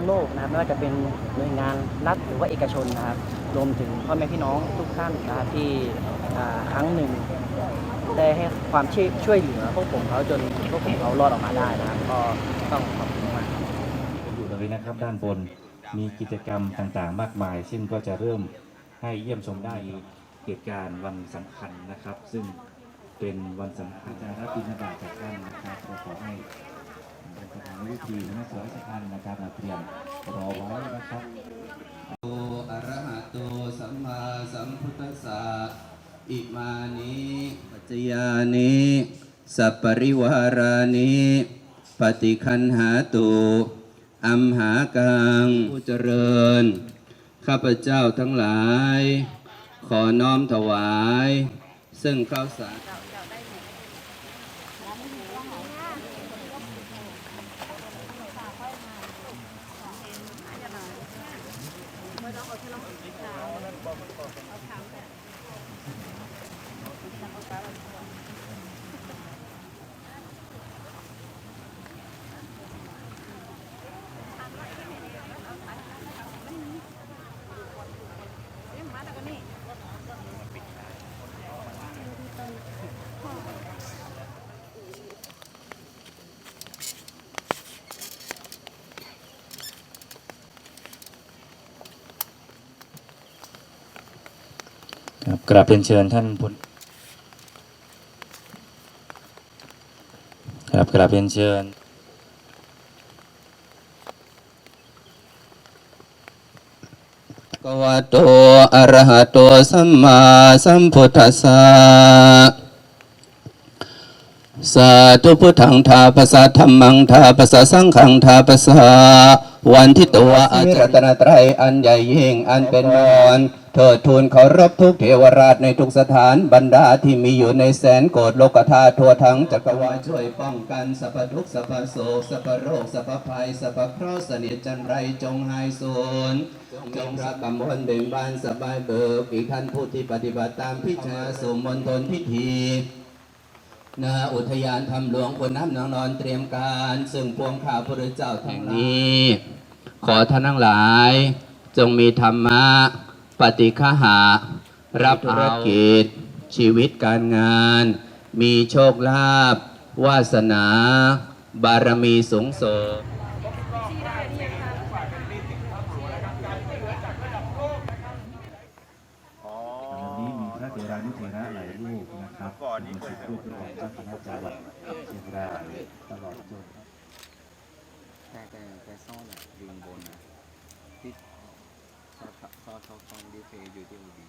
ทั้งโลกนะครับไม่ว่าจะเป็นหน่วยงานรัฐหรือว่าเอกชนนะครับรวมถึงพ่อแม่พี่น้องทุกท่านนะครับที่ครั้งหนึ่งได้ให้ความช่วยช่วยเหลือพวกผมเขาจนพวกผมเขารอดออกมาได้นะครับก็ต้องขอบคุณมากอยู่เลยนะครับด้านบนมีกิจกรรมต่างๆ มากมาย ซึ่งก็จะเริ่มให้เยี่ยมชมได้เหตุการณ์วันสำคัญนะครับ ซึ่งเป็นวันสำคัญจะรับบิณฑบาตจากท่านนะครับขอให้ สถานวิธีนะสวยสักท่านนะครับมาเตรียมรอไว้นะครับโตอระหะโตสัมมาสัมพุทธัสสะอิมานิปัจจยานิสัปริวารานิปฏิคันหาตุอัมหากังผู้เจริญ ข้าพเจ้าทั้งหลาย ขอน้อมถวาย ซึ่งข้าวสาร กราบเรียนเชิญท่านพลครับกราบเรียนเชิญกวะโตอะระหะโตสัมมาสัมพุทธัสสะสาธุพุทธังทาปะสะธรรมังทาปะสะสังฆังทาปะสะวันที่ตัวอาจารตนตรัยอันใหญ่ยิ่งอันเป็นมร เถิดทูลเคารพทุกเทวราชในทุกสถานบรรดาที่มีอยู่ในแสนโกดโลกธาตุทั่วทั้งจักรวาลช่วยป้องกันสรรพทุกสรรพโศกสรรพโรคสรรพภัยสรรพเคราะห์เสนิทจันไรจงหายสูญจงพระกำมลเบ่งบานสบายเบิกอีกท่านผู้ที่ปฏิบัติตามพิจารสมมณฑลพิธีนาอุทยานธรรมหลวงคนน้ำนางนอนเตรียมการ ซึ่งพวงข้าพระเจ้าแห่งนี้ ขอท่านทั้งหลาย จงมีธรรมะ ปฏิฆหะรับธุรกิจ ชีวิตการงาน มีโชคลาภวาสนา บารมีสูงส่งวันนี้มีพระเถรานุเถระหลายรูปนะครับมีสิบรูปด้วยกันเจ้าคณะจังหวัดเชียงรายตลอดจนแต่แต่แต่ซ่อนอะยืนบนนะที่ ซ่อนซ่อนซ่อนซ่อนดิเพย์อยู่ที่อุดี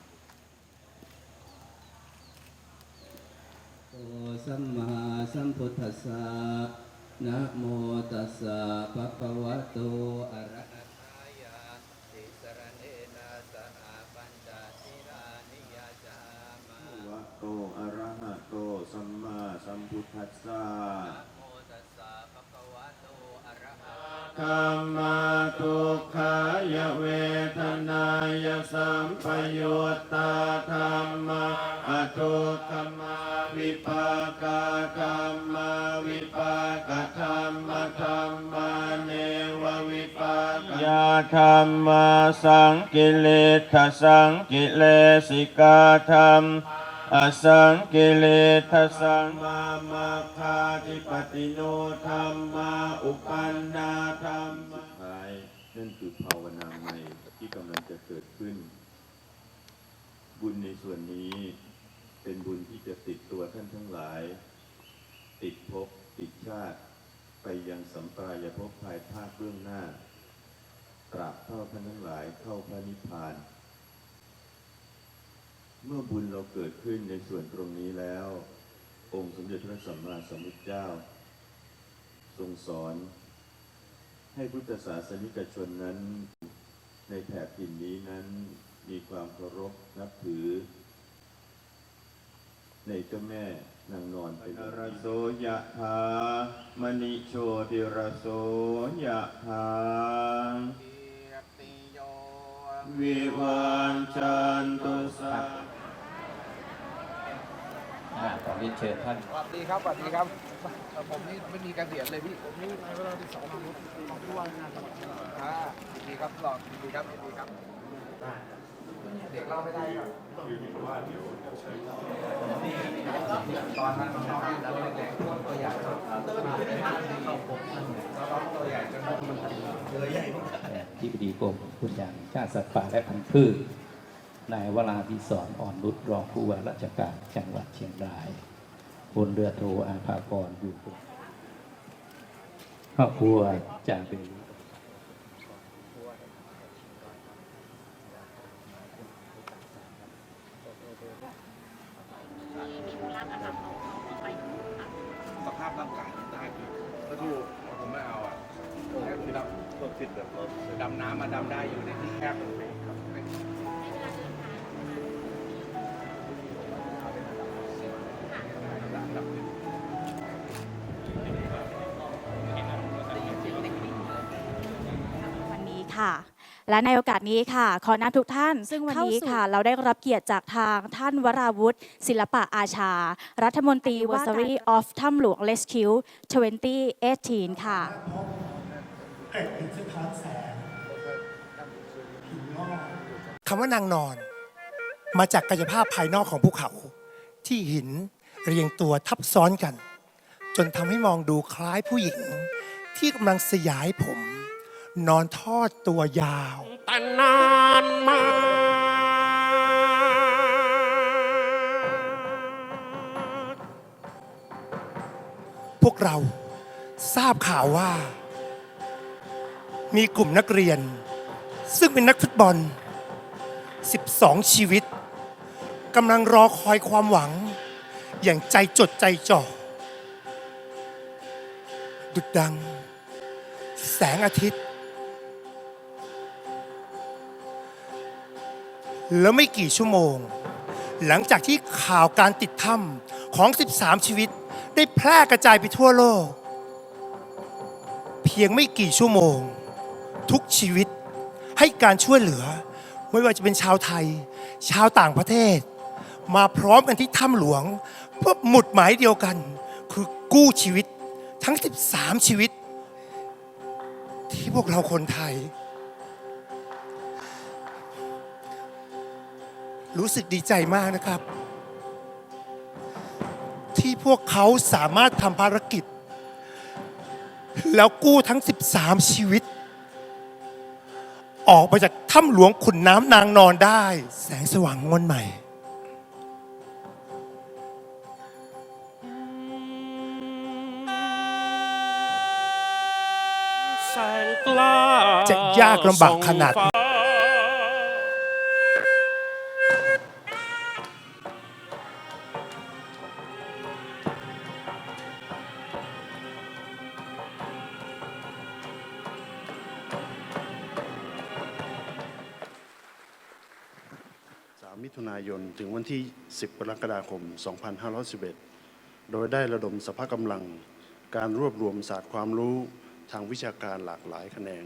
โอสัมมาสัมพุทธัสสะนะโมตัสสะภะคะวะโตอะระหะทายาติสรณเนนะสหปัญจศีลานิยาจามะวะโตอะระหะโตสัมมาสัมพุทธัสสะ นะโมตัสสะภะคะวะโตอะระ หะธัมมาทุกขายเวทนายสัมปยุตตาธรรมาอทุกขมาวิปากาธรรมาวิปากธรรมธรรมาเนววิปากยาธรรมาสังกิเลสสังกิเลสิกาธรรม อสังกิเลทสังมามาคาธิปติโนธรรมาอุปันนาธรรมท้ายนั่นคือภาวนาใหม่ที่กำลังจะเกิดขึ้น บุญในส่วนนี้เป็นบุญที่จะติดตัวท่านทั้งหลาย ติดภพติดชาติ ไปยังสัมปรายภพภายภาคเบื้องหน้าตราบเท่าท่านทั้งหลายเข้าพระนิพพาน เมื่อบุญเราเกิดขึ้นในส่วนตรงนี้แล้ว องค์สมเด็จพระสัมมาสัมพุทธเจ้า ทรงสอน ให้พุทธศาสนิกชนนั้น ในแถบถิ่นนี้นั้นมีความเคารพนับถือ ในเจ้าแม่นางนอนเป็นรโสยะถามณิโชติรโสยะถาวิวานจันตุสั อ่าขอเรียนเชิญท่านสวัสดีครับสวัสดีครับเอ่อผมนี่ไม่มีเกษียณเลยพี่ ผมนี่ในเวลาที่สองของผู้ว่างานจังหวัดอ่าดีครับหลอดดีครับดีครับ เด็กเล่าไม่ได้ครับตอนนั้นน้องๆเราเด็กๆพวกตัวใหญ่ครับมาเป็นห้าสิบเข้าผมน้องๆตัวใหญ่จนมันเลยใหญ่มากที่ปดีกรมอุทยานชาติสัตว์ป่าและพันธุ์พืช นายวราพิศรอ่อนนุชรองผู้ว่าราชการจังหวัดเชียงรายพลเรือโทอาภากรอยู่ครอบครัวจากเป็สภาพร่างกายได้คือถ้าถูกผมไม่เอาอะแคือดำตัวฟิตแบบดำน้ำมาดำได้อยู่ในที่แคบ และในโอกาสนี้ค่ะ ขอนำทุกท่าน ซึ่งวันนี้ค่ะ เราได้รับเกียรติจากทางท่านวราวุฒิศิลปะอาชา รัฐมนตรี w a s a r y of ถ้ำหลวง Rescue 2018 ค่ะเกร็ดหินสะท้อนแสงหินงอกคำว่านางนอน มาจากกายภาพภายนอกของภูเขา ที่หินเรียงตัวทับซ้อนกัน จนทำให้มองดูคล้ายผู้หญิง ที่กำลังสยายผม นอนทอดตัวยาวแต่นานมาพวกเราทราบข่าวว่า มีกลุ่มนักเรียน ซึ่งเป็นนักฟุตบอล 12 ชีวิตกำลังรอคอยความหวัง อย่างใจจดใจจ่อดุดดัง แสงอาทิตย์ แล้วไม่กี่ชั่วโมง หลังจากที่ข่าวการติดถ้ำของ 13 ชีวิต ได้แพร่กระจายไปทั่วโลก เพียงไม่กี่ชั่วโมง ทุกชีวิตให้การช่วยเหลือ ไม่ว่าจะเป็นชาวไทย ชาวต่างประเทศ มาพร้อมกันที่ถ้ำหลวง เพื่อหมุดหมายเดียวกัน คือกู้ชีวิตทั้ง 13 ชีวิต ที่พวกเราคนไทย รู้สึกดีใจมากนะครับ ที่พวกเขาสามารถทำภารกิจ แล้วกู้ทั้ง 13 ชีวิต ออกมาจากถ้ำหลวงขุนน้ำนางนอนได้ แสงสว่างงวนใหม่แสงกล้าจะยากลำบากขนาดไหน ถึงวันที่ 10 กรกฎาคม 2511 โดยได้ระดมสภากำลัง การรวบรวมศาสตร์ความรู้ทางวิชาการหลากหลายแขนง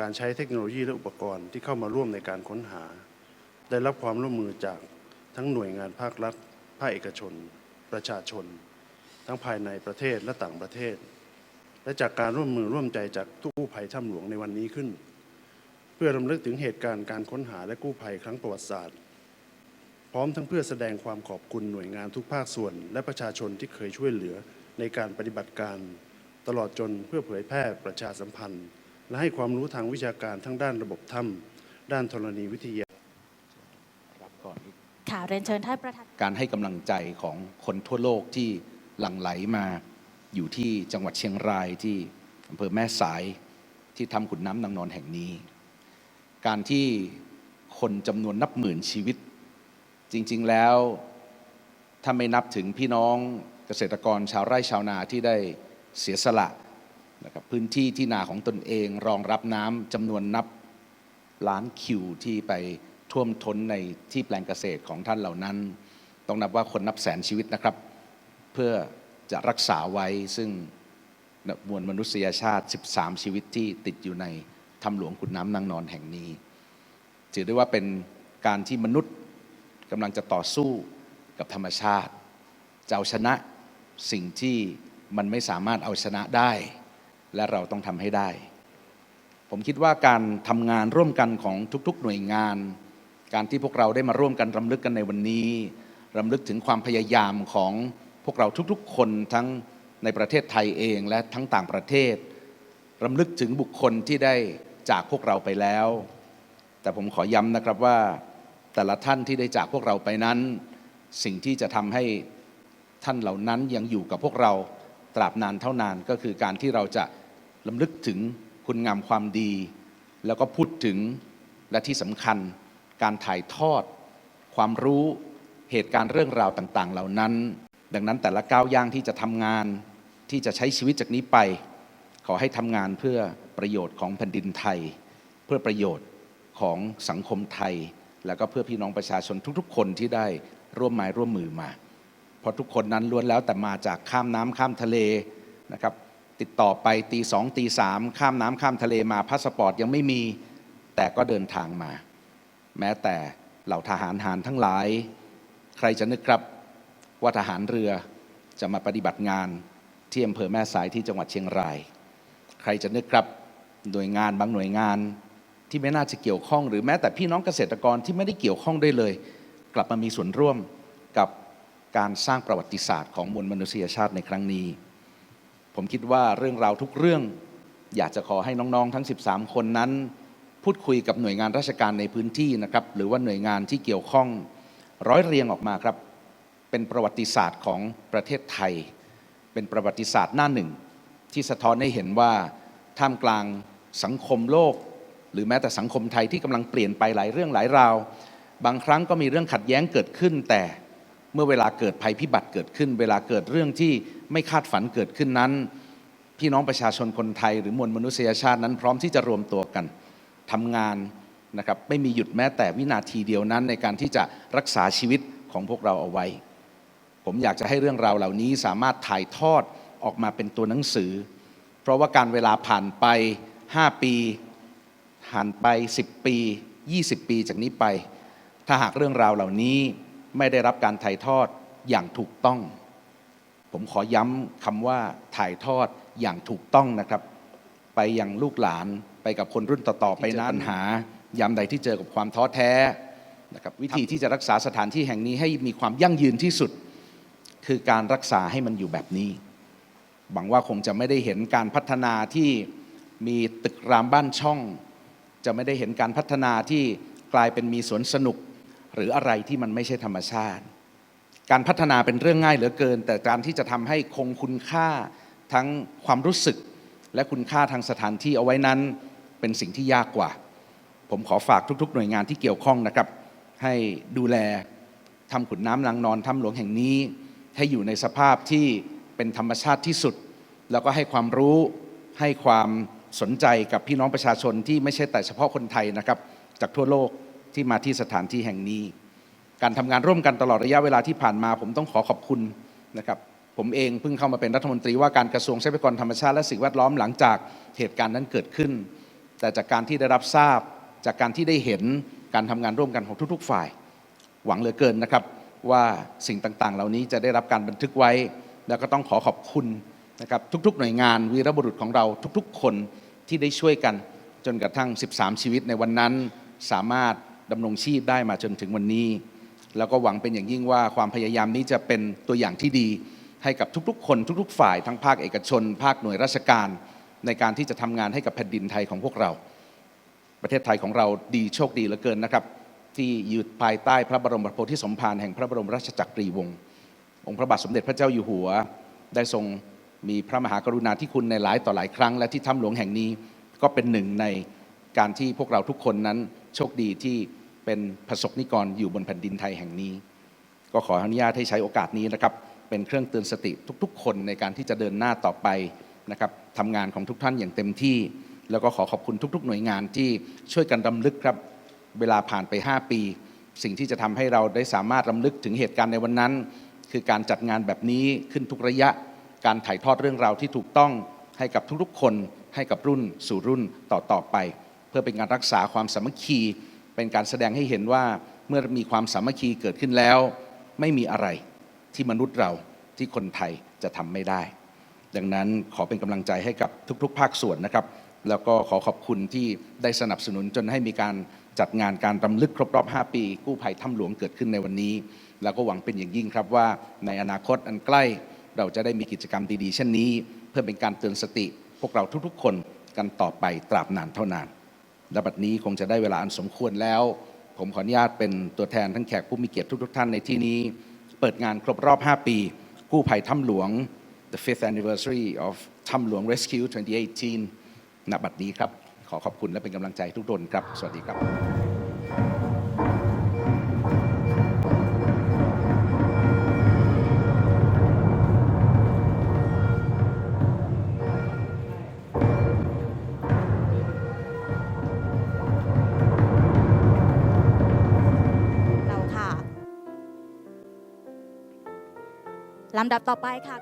การใช้เทคโนโลยีและอุปกรณ์ที่เข้ามาร่วมในการค้นหา ได้รับความร่วมมือจากทั้งหน่วยงานภาครัฐ ภาคเอกชน ประชาชน ทั้งภายในประเทศและต่างประเทศ และจากการร่วมมือร่วมใจจากทุกกู้ภัยถ้ำหลวงในวันนี้ขึ้น เพื่อรำลึกถึงเหตุการณ์การค้นหาและกู้ภัยครั้งประวัติศาสตร์ พร้อมทั้งเพื่อแสดงความขอบคุณหน่วยงานทุกภาคส่วน และประชาชนที่เคยช่วยเหลือในการปฏิบัติการ ตลอดจนเพื่อเผยแพร่ประชาสัมพันธ์ และให้ความรู้ทางวิชาการทั้งด้านระบบถ้ำด้านธรณีวิทยาครับก่อนค่ะเรียนเชิญท่านประธานการให้กำลังใจของคนทั่วโลกที่หลั่งไหลมาอยู่ที่จังหวัดเชียงรายที่อำเภอแม่สายที่ทำขุนน้ำนางนอนแห่งนี้ การที่คนจำนวนนับหมื่นชีวิต จริงๆแล้วถ้าไม่นับถึงพี่น้องเกษตรกรชาวไร่ชาวนาที่ได้เสียสละนะครับพื้นที่ที่นาของตนเองรองรับน้ำจำนวนนับล้านคิวที่ไปท่วมท้นในที่แปลงเกษตรของท่านเหล่านั้น ต้องนับว่าคนนับแสนชีวิตนะครับ เพื่อจะรักษาไว้ซึ่งมวลมนุษยชาติ 13 ชีวิตที่ติดอยู่ในถ้ำหลวงขุนน้ำนางนอนแห่งนี้ ถือได้ว่าเป็นการที่มนุษย์ กำลังจะต่อสู้กับธรรมชาติ จะเอาชนะสิ่งที่มันไม่สามารถเอาชนะได้ และเราต้องทำให้ได้ ผมคิดว่าการทำงานร่วมกันของทุกๆ หน่วยงาน การที่พวกเราได้มาร่วมกันรำลึกกันในวันนี้รำลึกถึงความพยายามของพวกเราทุกๆ คนทั้งในประเทศไทยเองและทั้งต่างประเทศรำลึกถึงบุคคลที่ได้จากพวกเราไปแล้ว แต่ผมขอย้ำนะครับว่า แต่ละท่านที่ได้จากพวกเราไปนั้น สิ่งที่จะทำให้ท่านเหล่านั้นยังอยู่กับพวกเราตราบนานเท่านานก็คือการที่เราจะลำลึกถึงคุณงามความดี แล้วก็พูดถึงและที่สำคัญการถ่ายทอด ความรู้เหตุการณ์เรื่องราวต่าง ๆ เหล่านั้น ดังนั้นแต่ละก้าวย่างที่จะทำงานที่จะใช้ชีวิตจากนี้ไป ขอให้ทำงานเพื่อประโยชน์ของแผ่นดินไทย เพื่อประโยชน์ของสังคมไทย แล้วก็เพื่อพี่น้องประชาชนทุกๆ คนที่ได้ร่วมไม้ร่วมมือมา เพราะทุกคนนั้นล้วนแล้วแต่มาจากข้ามน้ำข้ามทะเลนะครับติดต่อไปตีสองตีสามข้ามน้ำข้ามทะเลมาพาสปอร์ตยังไม่มีแต่ก็เดินทางมา แม้แต่เหล่าทหารหารทั้งหลาย ใครจะนึกครับว่าทหารเรือจะมาปฏิบัติงานที่อำเภอแม่สายที่จังหวัดเชียงราย ใครจะนึกครับหน่วยงานบางหน่วยงาน ที่ไม่น่าจะเกี่ยวข้อง หรือแม้แต่พี่น้องเกษตรกรที่ไม่ได้เกี่ยวข้องได้เลย กลับมามีส่วนร่วมกับการสร้างประวัติศาสตร์ของมวลมนุษยชาติในครั้งนี้ ผมคิดว่าเรื่องราวทุกเรื่อง อยากจะขอให้น้องๆ ทั้ง 13 คนนั้น พูดคุยกับหน่วยงานราชการในพื้นที่นะครับหรือว่าหน่วยงานที่เกี่ยวข้องร้อยเรียงออกมาครับ เป็นประวัติศาสตร์ของประเทศไทย เป็นประวัติศาสตร์หน้าหนึ่ง ที่สะท้อนให้เห็นว่าท่ามกลางสังคมโลก หรือแม้แต่สังคมไทยที่กำลังเปลี่ยนไปหลายเรื่องหลายราว บางครั้งก็มีเรื่องขัดแย้งเกิดขึ้น แต่เมื่อเวลาเกิดภัยพิบัติเกิดขึ้น เวลาเกิดเรื่องที่ไม่คาดฝันเกิดขึ้นนั้น พี่น้องประชาชนคนไทย หรือมวลมนุษยชาตินั้นพร้อมที่จะรวมตัวกันทำงานนะครับไม่มีหยุดแม้แต่วินาทีเดียวนั้นในการที่จะรักษาชีวิตของพวกเราเอาไว้ ผมอยากจะให้เรื่องราวเหล่านี้สามารถถ่ายทอดออกมาเป็นตัวหนังสือ เพราะว่าการเวลาผ่านไป 5 ปี ผ่านไป 10 ปี 20 ปีจากนี้ไป ถ้าหากเรื่องราวเหล่านี้ไม่ได้รับการถ่ายทอดอย่างถูกต้อง ผมขอย้ำคำว่าถ่ายทอดอย่างถูกต้องนะครับ ไปยังลูกหลานไปกับคนรุ่นต่อๆไปนั้นปัญหายามใดที่เจอกับความท้อแท้นะครับวิธีที่จะรักษาสถานที่แห่งนี้ให้มีความยั่งยืนที่สุด คือการรักษาให้มันอยู่แบบนี้หวังว่าคงจะไม่ได้เห็นการพัฒนาที่มีตึกรามบ้านช่อง จะไม่ได้เห็นการพัฒนาที่กลายเป็นมีสวนสนุก หรืออะไรที่มันไม่ใช่ธรรมชาติ การพัฒนาเป็นเรื่องง่ายเหลือเกิน แต่การที่จะทำให้คงคุณค่าทั้งความรู้สึก และคุณค่าทางสถานที่เอาไว้นั้นเป็นสิ่งที่ยากกว่า ผมขอฝากทุก ๆ หน่วยงานที่เกี่ยวข้องนะครับ ให้ดูแลทำขุนน้ำนางนอนถ้ำหลวงแห่งนี้ ให้อยู่ในสภาพที่เป็นธรรมชาติที่สุด แล้วก็ให้ความรู้ให้ความ สนใจกับพี่น้องประชาชนที่ไม่ใช่แต่เฉพาะคนไทยนะครับ จากทั่วโลกที่มาที่สถานที่แห่งนี้ การทำงานร่วมกันตลอดระยะเวลาที่ผ่านมา ผมต้องขอขอบคุณนะครับผมเองเพิ่งเข้ามาเป็นรัฐมนตรีว่าการกระทรวงทรัพยากรธรรมชาติและสิ่งแวดล้อมหลังจากเหตุการณ์นั้นเกิดขึ้น แต่จากการที่ได้รับทราบ จากการที่ได้เห็นการทำงานร่วมกันของทุก ๆ ฝ่าย หวังเหลือเกินนะครับ ว่าสิ่งต่างๆ เหล่านี้จะได้รับการบันทึกไว้ แล้วก็ต้องขอขอบคุณนะครับทุก ๆ หน่วยงานวีรบุรุษของเราทุก ๆ คน ที่ได้ช่วยกันจนกระทั่ง 13 ชีวิตในวันนั้นสามารถดำรงชีพได้มาจนถึงวันนี้ แล้วก็หวังเป็นอย่างยิ่งว่าความพยายามนี้จะเป็นตัวอย่างที่ดีให้กับทุกๆ คนทุกๆ ฝ่ายทั้งภาคเอกชน ภาคหน่วยราชการ ในการที่จะทำงานให้กับแผ่นดินไทยของพวกเรา ประเทศไทยของเราดีโชคดีเหลือเกินนะครับ ที่อยู่ภายใต้พระบรมโพธิสมภารแห่งพระบรมราชจักรีวงศ์องค์พระบาทสมเด็จพระเจ้าอยู่หัว ได้ทรง มีพระมหากรุณาธิคุณในหลายต่อหลายครั้ง และที่ถ้ำหลวงแห่งนี้ก็เป็นหนึ่งในการที่พวกเราทุกคนนั้นโชคดีที่เป็นประสบนิกรอยู่บนแผ่นดินไทยแห่งนี้ ก็ขออนุญาตให้ใช้โอกาสนี้นะครับ เป็นเครื่องเตือนสติทุกๆ คนในการที่จะเดินหน้าต่อไปนะครับทำงานของทุกท่านอย่างเต็มที่ แล้วก็ขอขอบคุณทุก ๆ หน่วยงานที่ช่วยกันรำลึกครับ เวลาผ่านไป 5 ปี สิ่งที่จะทำให้เราได้สามารถรำลึกถึงเหตุการณ์ในวันนั้น คือการจัดงานแบบนี้ขึ้นทุกระยะ การถ่ายทอดเรื่องราวที่ถูกต้องให้กับทุกๆคนให้กับรุ่นสู่รุ่นต่อๆไป เพื่อเป็นการรักษาความสามัคคี เป็นการแสดงให้เห็นว่าเมื่อมีความสามัคคีเกิดขึ้นแล้ว ไม่มีอะไรที่มนุษย์เราที่คนไทยจะทำไม่ได้ ดังนั้นขอเป็นกำลังใจให้กับทุกๆ ภาคส่วนนะครับ แล้วก็ขอขอบคุณที่ได้สนับสนุนจนให้มีการจัดงานการรำลึกครบรอบ 5 ปี กู้ภัยถ้ำหลวงเกิดขึ้นในวันนี้ แล้วก็หวังเป็นอย่างยิ่งครับว่าในอนาคตอันใกล้ เราจะได้มีกิจกรรมดีๆ เช่นนี้ เพื่อเป็นการเตือนสติ พวกเราทุกๆ คนกันต่อไปตราบนานเท่านานและบัดนี้คงจะได้เวลาอันสมควรแล้ว ผมขออนุญาตเป็นตัวแทนทั้งแขกผู้มีเกียรติทุกๆ ท่านในที่นี้ เปิดงานครบรอบ 5 ปี กู้ภัยถ้ำหลวง the fifth anniversary of ถ้ำหลวง Rescue 2018ณบัดนี้ครับ ขอขอบคุณและเป็นกำลังใจทุกคนครับ สวัสดีครับำดับต่อไปค่ะ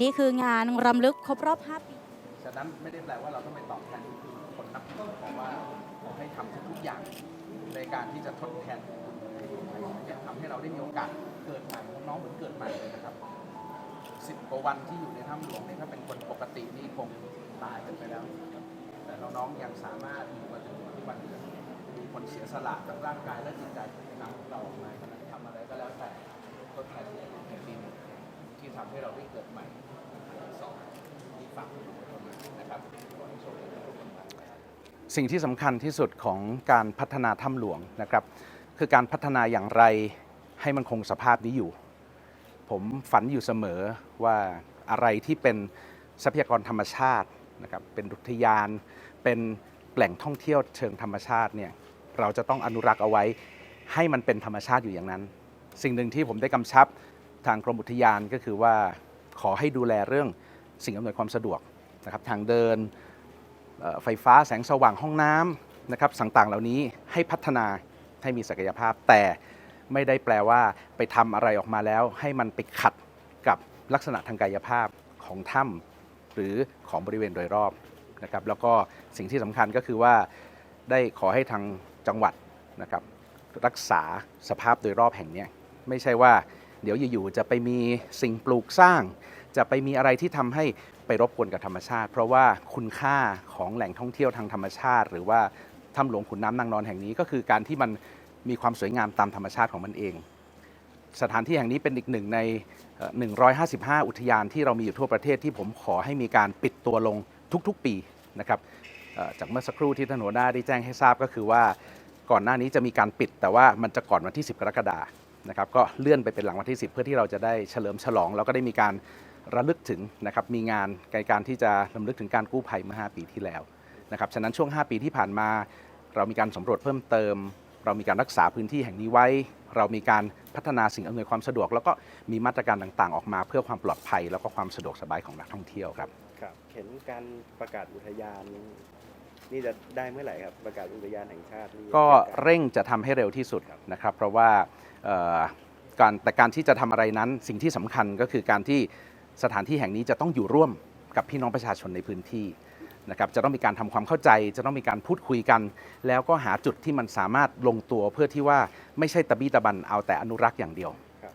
นี่คืองานรำลึกครบรอบ 5 ปี ฉะนั้นไม่ได้แปลว่าเราต้องไปตอบแทนคนนับถือเพราะว่าขอให้ทำทุกอย่างในการที่จะทดแทนจะทำให้เราได้มีโอกาสเกิดใหม่น้องๆเหมือนเกิดใหม่เลยนะครับสิบกว่าวันที่อยู่ในถ้ำหลวงนี่ถ้าเป็นคนปกตินี่คงตายกันไปแล้ว แต่น้องๆยังสามารถอยู่มาถึงวันนี้ คนเสียสละทั้งร่างกายและจิตใจนำเราออกมาฉะนั้นทำอะไรก็แล้วแต่ทดแทนแผ่นดินที่ทำให้เราได้เกิดใหม่สองที่ฝังอยู่ตรงนี้นะครับขอให้โชคดีทุกคนสิ่งที่สำคัญที่สุดของการพัฒนาถ้ำหลวงนะครับ คือการพัฒนาอย่างไรให้มันคงสภาพนี้อยู่ ผมฝันอยู่เสมอว่าอะไรที่เป็นทรัพยากรธรรมชาตินะครับเป็นอุทยาน เป็นแหล่งท่องเที่ยวเชิงธรรมชาติเนี่ย เราจะต้องอนุรักษ์เอาไว้ ให้มันเป็นธรรมชาติอยู่อย่างนั้น สิ่งหนึ่งที่ผมได้กำชับทางกรมอุทยานก็คือว่าขอให้ดูแลเรื่องสิ่งอำนวยความสะดวกนะครับทางเดินไฟฟ้าแสงสว่างห้องน้ำนะครับต่างๆ เหล่านี้ให้พัฒนาให้มีศักยภาพ แต่ไม่ได้แปลว่าไปทำอะไรออกมาแล้ว ให้มันไปขัดกับลักษณะทางกายภาพของถ้ำหรือของบริเวณโดยรอบนะครับแล้วก็สิ่งที่สำคัญก็คือว่าได้ขอให้ทาง จังหวัดนะครับรักษาสภาพโดยรอบแห่งนี้ไม่ใช่ว่าเดี๋ยวอยู่ๆจะไปมีสิ่งปลูกสร้าง จะไปมีอะไรที่ทำให้ไปรบกวนกับธรรมชาติ เพราะว่าคุณค่าของแหล่งท่องเที่ยวทางธรรมชาติ หรือว่าถ้ำหลวงขุนน้ำนางนอนแห่งนี้ก็คือการที่มันมีความสวยงามตามธรรมชาติของมันเอง สถานที่แห่งนี้เป็นอีกหนึ่งในเอ่อ155 อุทยานที่เรามีอยู่ทั่วประเทศที่ผมขอให้มีการปิดตัวลงทุกๆปีนะครับ จากเมื่อสักครู่ที่ท่านหัวหน้าได้แจ้งให้ทราบก็คือว่าก่อนหน้านี้จะมีการปิด แต่ว่ามันจะก่อนวันที่ 10 กรกฎาคมนะครับก็เลื่อนไปเป็นหลังวันที่ 10 เพื่อที่เราจะได้เฉลิมฉลอง แล้วก็ได้มีการระลึกถึงนะครับมีงานในการที่จะรำลึกถึงการกู้ภัยเมื่อ 5 ปีที่แล้วนะครับฉะนั้นช่วง 5 ปีที่ผ่านมา เรามีการสำรวจเพิ่มเติม เรามีการรักษาพื้นที่แห่งนี้ไว้ เรามีการพัฒนาสิ่งอำนวยความสะดวก แล้วก็มีมาตรการต่างๆ ออกมาเพื่อความปลอดภัย แล้วก็ความสะดวกสบายของนักท่องเที่ยวครับครับเห็นการประกาศอุทยาน นี่จะได้เมื่อไหร่ครับประกาศอุทยานแห่งชาตินี่ก็จะเร่งจะทำให้เร็วที่สุดครับนะครับ เพราะว่าเอ่อการแต่การที่จะทำอะไรนั้น สิ่งที่สำคัญก็คือการที่สถานที่แห่งนี้จะต้องอยู่ร่วมกับพี่น้องประชาชนในพื้นที่นะครับจะต้องมีการทำความเข้าใจ จะต้องมีการพูดคุยกัน แล้วก็หาจุดที่มันสามารถลงตัวเพื่อที่ว่าไม่ใช่ตะบี้ตะบันเอาแต่อนุรักษ์อย่างเดียว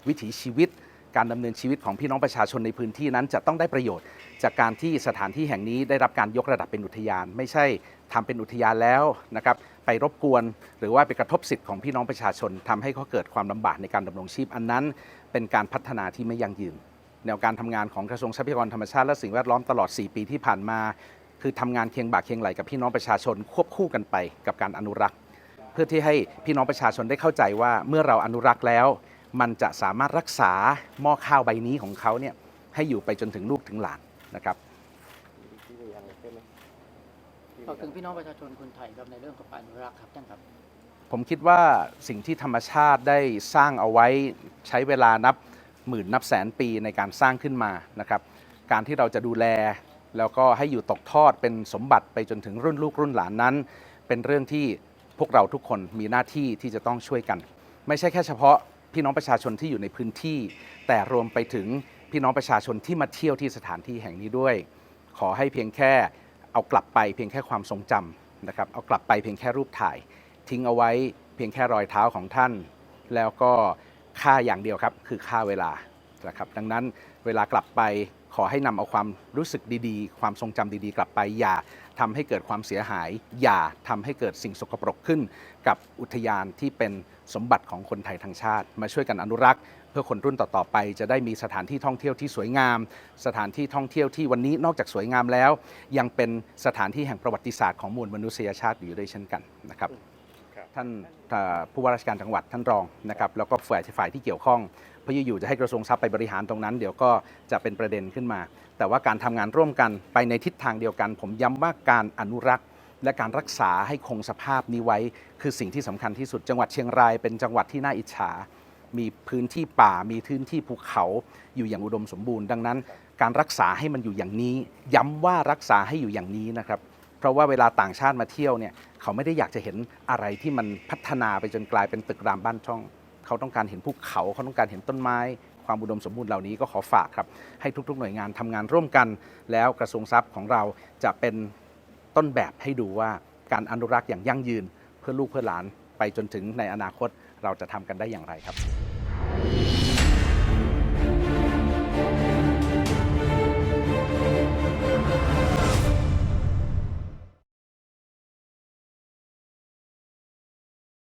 วิถีชีวิต การดำเนินชีวิตของพี่น้องประชาชนในพื้นที่นั้นจะต้องได้ประโยชน์ จากการที่สถานที่แห่งนี้ได้รับการยกระดับเป็นอุทยาน ไม่ใช่ทำเป็นอุทยานแล้วนะครับไปรบกวน หรือว่าไปกระทบสิทธิ์ของพี่น้องประชาชนทำให้เขาเกิดความลำบากในการดำรงชีพ อันนั้นเป็นการพัฒนาที่ไม่ยั่งยืน แนวการทำงานของกระทรวงทรัพยากรธรรมชาติและสิ่งแวดล้อมตลอด 4 ปีที่ผ่านมา คือทำงานเคียงบ่าเคียงไหลกับพี่น้องประชาชนควบคู่กันไปกับการอนุรักษ์ เพื่อที่ให้พี่น้องประชาชนได้เข้าใจว่าเมื่อเราอนุรักษ์แล้ว มันจะสามารถรักษาหม้อข้าวใบนี้ของเขาเนี่ยให้อยู่ไปจนถึงลูกถึงหลานนะครับที่มีอะไรเพิ่มไหมที่มีฝากถึงพี่น้องประชาชนคนไทยครับในเรื่องของการอนุรักษ์ครับท่านครับ ผมคิดว่าสิ่งที่ธรรมชาติได้สร้างเอาไว้ใช้เวลานับหมื่นนับแสนปีในการสร้างขึ้นมานะครับ การที่เราจะดูแลแล้วก็ให้อยู่ตกทอดเป็นสมบัติไปจนถึงรุ่นลูกรุ่นหลานนั้น เป็นเรื่องที่พวกเราทุกคนมีหน้าที่ที่จะต้องช่วยกัน ไม่ใช่แค่เฉพาะ พี่น้องประชาชนที่อยู่ในพื้นที่ แต่รวมไปถึงพี่น้องประชาชนที่มาเที่ยวที่สถานที่แห่งนี้ด้วย ขอให้เพียงแค่เอากลับไปเพียงแค่ความทรงจำนะครับเอากลับไปเพียงแค่รูปถ่าย ทิ้งเอาไว้เพียงแค่รอยเท้าของท่าน แล้วก็ค่าอย่างเดียวครับคือค่าเวลานะครับดังนั้นเวลากลับไป ขอให้นำเอาความรู้สึกดีๆ ความทรงจำดีๆ กลับไป อย่าทำให้เกิดความเสียหาย อย่าทำให้เกิดสิ่งสกปรกขึ้น กับอุทยานที่เป็นสมบัติของคนไทยทั้งชาติ มาช่วยกันอนุรักษ์ เพื่อคนรุ่นต่อๆไป จะได้มีสถานที่ท่องเที่ยวที่สวยงาม สถานที่ท่องเที่ยวที่วันนี้นอกจากสวยงามแล้ว ยังเป็นสถานที่แห่งประวัติศาสตร์ของมวลมนุษยชาติอยู่ด้วยเช่นกันนะครับครับท่านเอ่อผู้ว่าราชการจังหวัดท่านรองนะครับแล้วก็ฝ่ายฝ่ายที่เกี่ยวข้อง เพราะอยู่ๆจะให้กระทรวงทรัพย์ไปบริหารตรงนั้น เดี๋ยวก็จะเป็นประเด็นขึ้นมา แต่ว่าการทำงานร่วมกันไปในทิศทางเดียวกัน ผมย้ำว่าการอนุรักษ์และการรักษาให้คงสภาพนี้ไว้ คือสิ่งที่สำคัญที่สุด จังหวัดเชียงรายเป็นจังหวัดที่น่าอิจฉา มีพื้นที่ป่า มีพื้นที่ภูเขาอยู่อย่างอุดมสมบูรณ์ ดังนั้น การรักษาให้มันอยู่อย่างนี้ ย้ำว่ารักษาให้อยู่อย่างนี้นะครับ เพราะว่าเวลาต่างชาติมาเที่ยวเนี่ย เขาไม่ได้อยากจะเห็นอะไรที่มันพัฒนาไปจนกลายเป็นตึกรามบ้านช่อง เขาต้องการเห็นภูเขาเขาต้องการเห็นต้นไม้ ความอุดมสมบูรณ์เหล่านี้ก็ขอฝากครับให้ทุกๆ หน่วยงานทำงานร่วมกัน แล้วกระทรวงทรัพย์ของเราจะเป็นต้นแบบให้ดูว่าการอนุรักษ์อย่างยั่งยืน เพื่อลูกเพื่อหลานไปจนถึงในอนาคตเราจะทำกันได้อย่างไรครับ